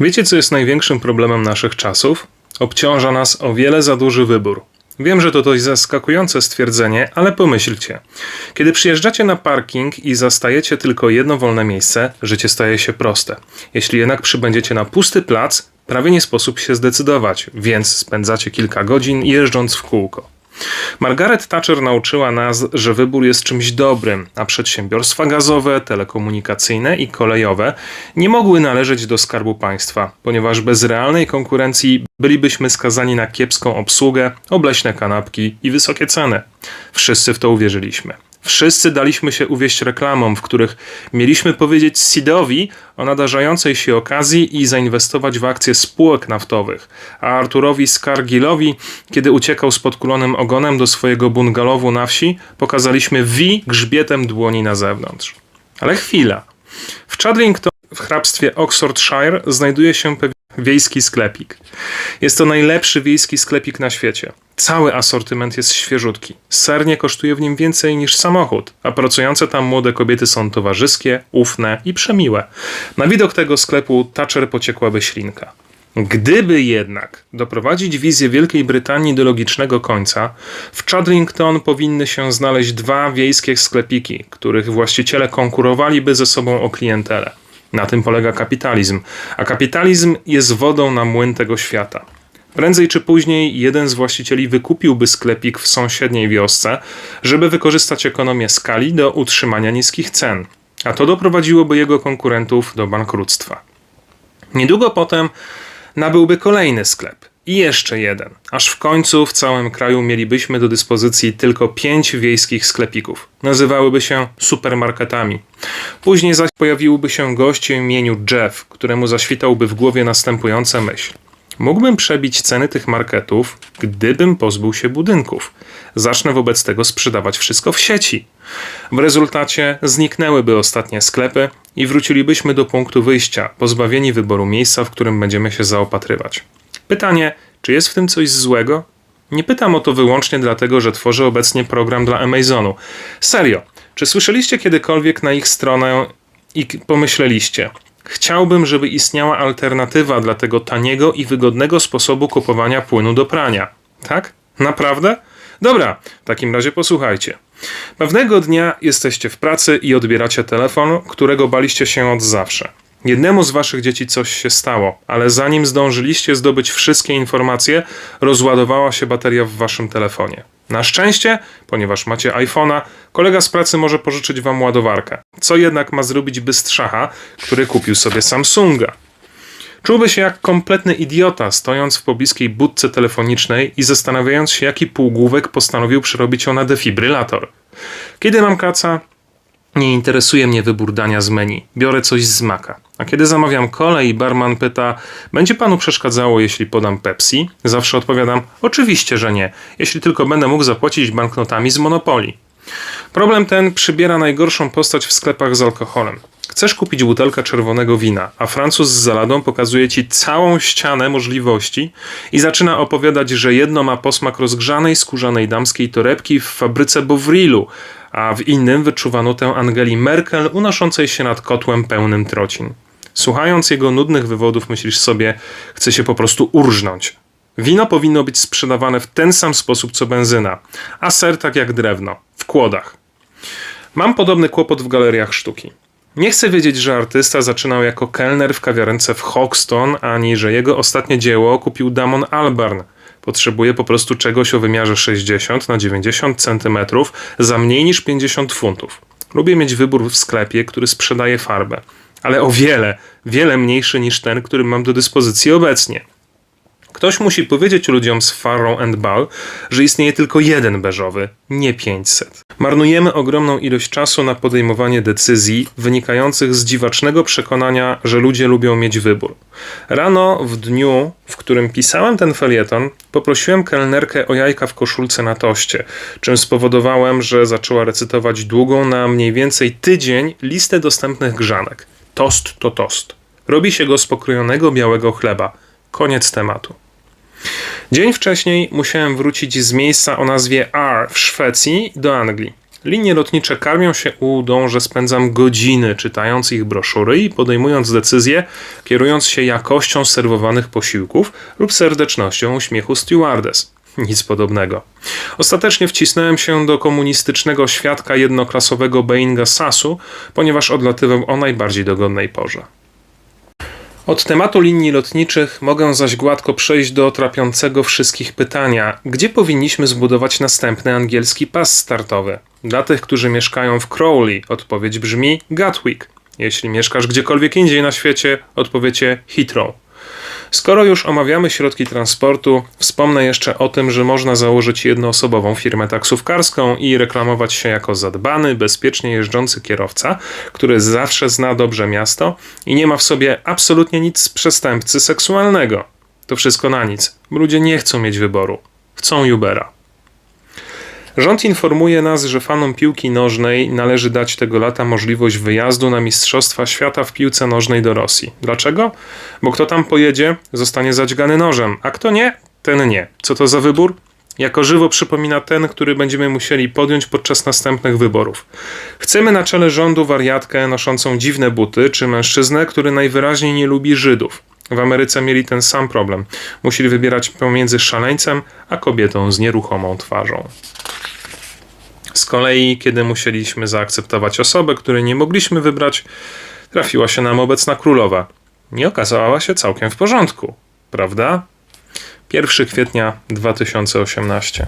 Wiecie, co jest największym problemem naszych czasów? Obciąża nas o wiele za duży wybór. Wiem, że to dość zaskakujące stwierdzenie, ale pomyślcie. Kiedy przyjeżdżacie na parking i zastajecie tylko jedno wolne miejsce, życie staje się proste. Jeśli jednak przybędziecie na pusty plac, prawie nie sposób się zdecydować, więc spędzacie kilka godzin jeżdżąc w kółko. Margaret Thatcher nauczyła nas, że wybór jest czymś dobrym, a przedsiębiorstwa gazowe, telekomunikacyjne i kolejowe nie mogły należeć do skarbu państwa, ponieważ bez realnej konkurencji bylibyśmy skazani na kiepską obsługę, obleśne kanapki i wysokie ceny. Wszyscy w to uwierzyliśmy. Wszyscy daliśmy się uwieść reklamom, w których mieliśmy powiedzieć Sidowi o nadarzającej się okazji i zainwestować w akcje spółek naftowych, a Arturowi Scargillowi, kiedy uciekał z podkulonym ogonem do swojego bungalowu na wsi, pokazaliśmy V grzbietem dłoni na zewnątrz. Ale chwila. W Chadlington w hrabstwie Oxfordshire znajduje się pewien wiejski sklepik. Jest to najlepszy wiejski sklepik na świecie. Cały asortyment jest świeżutki. Ser nie kosztuje w nim więcej niż samochód, a pracujące tam młode kobiety są towarzyskie, ufne i przemiłe. Na widok tego sklepu Thatcher pociekłaby ślinka. Gdyby jednak doprowadzić wizję Wielkiej Brytanii do logicznego końca, w Chadlington powinny się znaleźć dwa wiejskie sklepiki, których właściciele konkurowaliby ze sobą o klientelę. Na tym polega kapitalizm, a kapitalizm jest wodą na młyn tego świata. Prędzej czy później jeden z właścicieli wykupiłby sklepik w sąsiedniej wiosce, żeby wykorzystać ekonomię skali do utrzymania niskich cen, a to doprowadziłoby jego konkurentów do bankructwa. Niedługo potem nabyłby kolejny sklep i jeszcze jeden, aż w końcu w całym kraju mielibyśmy do dyspozycji tylko pięć wiejskich sklepików. Nazywałyby się supermarketami. Później zaś pojawiłby się gość o imieniu Jeff, któremu zaświtałby w głowie następująca myśl. Mógłbym przebić ceny tych marketów, gdybym pozbył się budynków. Zacznę wobec tego sprzedawać wszystko w sieci. W rezultacie zniknęłyby ostatnie sklepy i wrócilibyśmy do punktu wyjścia, pozbawieni wyboru miejsca, w którym będziemy się zaopatrywać. Pytanie, czy jest w tym coś złego? Nie pytam o to wyłącznie dlatego, że tworzę obecnie program dla Amazonu. Serio, czy słyszeliście kiedykolwiek na ich stronę i pomyśleliście, Chciałbym, żeby istniała alternatywa dla tego taniego i wygodnego sposobu kupowania płynu do prania. Tak? Naprawdę? Dobra, w takim razie posłuchajcie. Pewnego dnia jesteście w pracy i odbieracie telefon, którego baliście się od zawsze. Jednemu z waszych dzieci coś się stało, ale zanim zdążyliście zdobyć wszystkie informacje, rozładowała się bateria w waszym telefonie. Na szczęście, ponieważ macie iPhone'a, kolega z pracy może pożyczyć wam ładowarkę. Co jednak ma zrobić bystrzacha, który kupił sobie Samsunga? Czułby się jak kompletny idiota, stojąc w pobliskiej budce telefonicznej i zastanawiając się, jaki półgłówek postanowił przerobić ją na defibrylator. Kiedy mam kaca, nie interesuje mnie wybór dania z menu. Biorę coś z maka. A kiedy zamawiam kolej barman pyta, będzie panu przeszkadzało, jeśli podam Pepsi? Zawsze odpowiadam, oczywiście, że nie, jeśli tylko będę mógł zapłacić banknotami z Monopoli. Problem ten przybiera najgorszą postać w sklepach z alkoholem. Chcesz kupić butelkę czerwonego wina, a Francuz z zaladą pokazuje ci całą ścianę możliwości i zaczyna opowiadać, że jedno ma posmak rozgrzanej, skórzanej damskiej torebki w fabryce Bowrilu, a w innym wyczuwano tę Angeli Merkel unoszącej się nad kotłem pełnym trocin. Słuchając jego nudnych wywodów, myślisz sobie, chce się po prostu urżnąć. Wino powinno być sprzedawane w ten sam sposób co benzyna, a ser tak jak drewno, w kłodach. Mam podobny kłopot w galeriach sztuki. Nie chcę wiedzieć, że artysta zaczynał jako kelner w kawiarence w Hoxton, ani że jego ostatnie dzieło kupił Damon Albarn. Potrzebuje po prostu czegoś o wymiarze 60 na 90 cm za mniej niż 50 funtów. Lubię mieć wybór w sklepie, który sprzedaje farbę, ale o wiele, wiele mniejszy niż ten, który mam do dyspozycji obecnie. Ktoś musi powiedzieć ludziom z Farrow and Ball, że istnieje tylko jeden beżowy, nie 500. Marnujemy ogromną ilość czasu na podejmowanie decyzji wynikających z dziwacznego przekonania, że ludzie lubią mieć wybór. Rano w dniu, w którym pisałem ten felieton, poprosiłem kelnerkę o jajka w koszulce na toście, czym spowodowałem, że zaczęła recytować długą na mniej więcej tydzień listę dostępnych grzanek. Tost to tost. Robi się go z pokrojonego białego chleba. Koniec tematu. Dzień wcześniej musiałem wrócić z miejsca o nazwie R w Szwecji do Anglii. Linie lotnicze karmią się ułudą, że spędzam godziny czytając ich broszury i podejmując decyzje, kierując się jakością serwowanych posiłków lub serdecznością uśmiechu stewardess. Nic podobnego. Ostatecznie wcisnąłem się do komunistycznego świadka jednoklasowego Boeinga SAS-u, ponieważ odlatywał o najbardziej dogodnej porze. Od tematu linii lotniczych mogę zaś gładko przejść do trapiącego wszystkich pytania, gdzie powinniśmy zbudować następny angielski pas startowy. Dla tych, którzy mieszkają w Crowley, odpowiedź brzmi Gatwick. Jeśli mieszkasz gdziekolwiek indziej na świecie, odpowiecie Heathrow. Skoro już omawiamy środki transportu, wspomnę jeszcze o tym, że można założyć jednoosobową firmę taksówkarską i reklamować się jako zadbany, bezpiecznie jeżdżący kierowca, który zawsze zna dobrze miasto i nie ma w sobie absolutnie nic przestępcy seksualnego. To wszystko na nic. Ludzie nie chcą mieć wyboru. Chcą Ubera. Rząd informuje nas, że fanom piłki nożnej należy dać tego lata możliwość wyjazdu na Mistrzostwa Świata w piłce nożnej do Rosji. Dlaczego? Bo kto tam pojedzie, zostanie zadźgany nożem, a kto nie, ten nie. Co to za wybór? Jako żywo przypomina ten, który będziemy musieli podjąć podczas następnych wyborów. Chcemy na czele rządu wariatkę noszącą dziwne buty, czy mężczyznę, który najwyraźniej nie lubi Żydów. W Ameryce mieli ten sam problem. Musieli wybierać pomiędzy szaleńcem a kobietą z nieruchomą twarzą. Z kolei, kiedy musieliśmy zaakceptować osobę, której nie mogliśmy wybrać, trafiła się nam obecna królowa. Nie okazała się całkiem w porządku, prawda? 1 kwietnia 2018.